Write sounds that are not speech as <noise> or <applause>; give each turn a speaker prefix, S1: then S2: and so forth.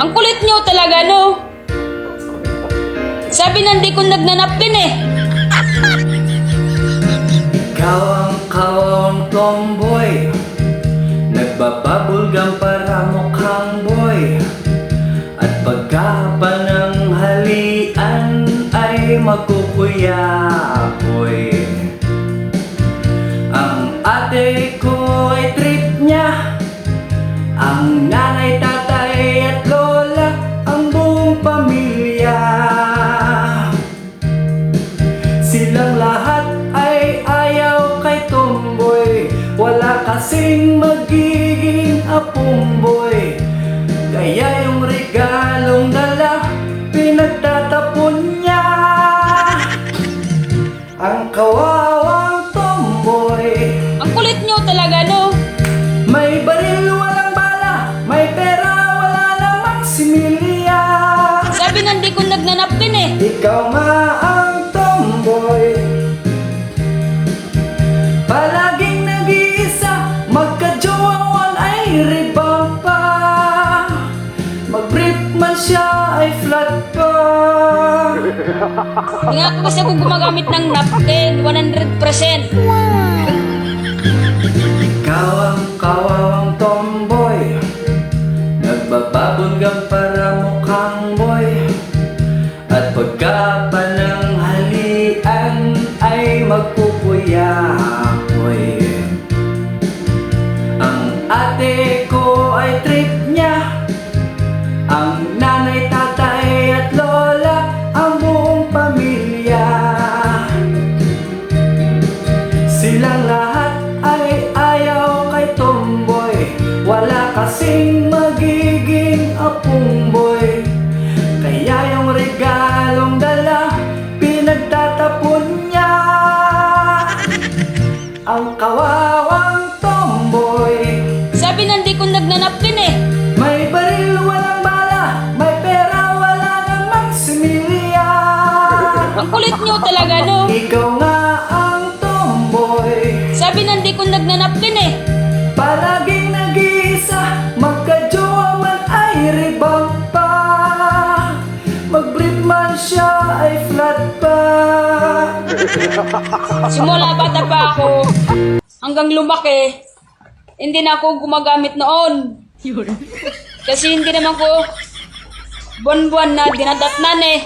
S1: Ang kulit nyo talaga, no? Sabi nandi ko nagnanapkin eh.
S2: Ikaw ang kawang tomboy Nagbababulgam para mukhang boy At pagka pananghalian ay magkukuyapoy Ang ate ko ay trip niya Ang nanay, kasing magiging apumboy Kaya yung regalong dala Pinagtatapon niya. <laughs> Ang kawawang tomboy.
S1: Ang kulit nyo talaga, no?
S2: May baril, walang bala. May pera, wala namang similya.
S1: Sabi nandi ko nagnanapkin eh.
S2: Ikaw nga Mag-brief man siya ay flat pa
S1: Hindi nga ako kasi ako gumagamit ng napkin. 100%.
S2: Ikaw ang kawawang tomboy Nagbababulgam para mukhang boy At pagka pananghalian ay magpupuyapoy Wala kasing magiging apungboy Kaya yung regalong dala Pinagtatapon niya Ang kawawang tomboy
S1: Sabi nandi ko nagnanapkin eh.
S2: May baril, walang bala May pera, wala namang similya
S1: Ang kulit nyo talaga, no?
S2: Ikaw nga ang tomboy
S1: Sabi nandi ko nagnanapkin eh.
S2: Palaging flat pa <laughs>
S1: Simula bata pa ako, hanggang lumaki, hindi na ako gumagamit noon. Kasi hindi naman ko buwan-buwan na dinadatnan eh.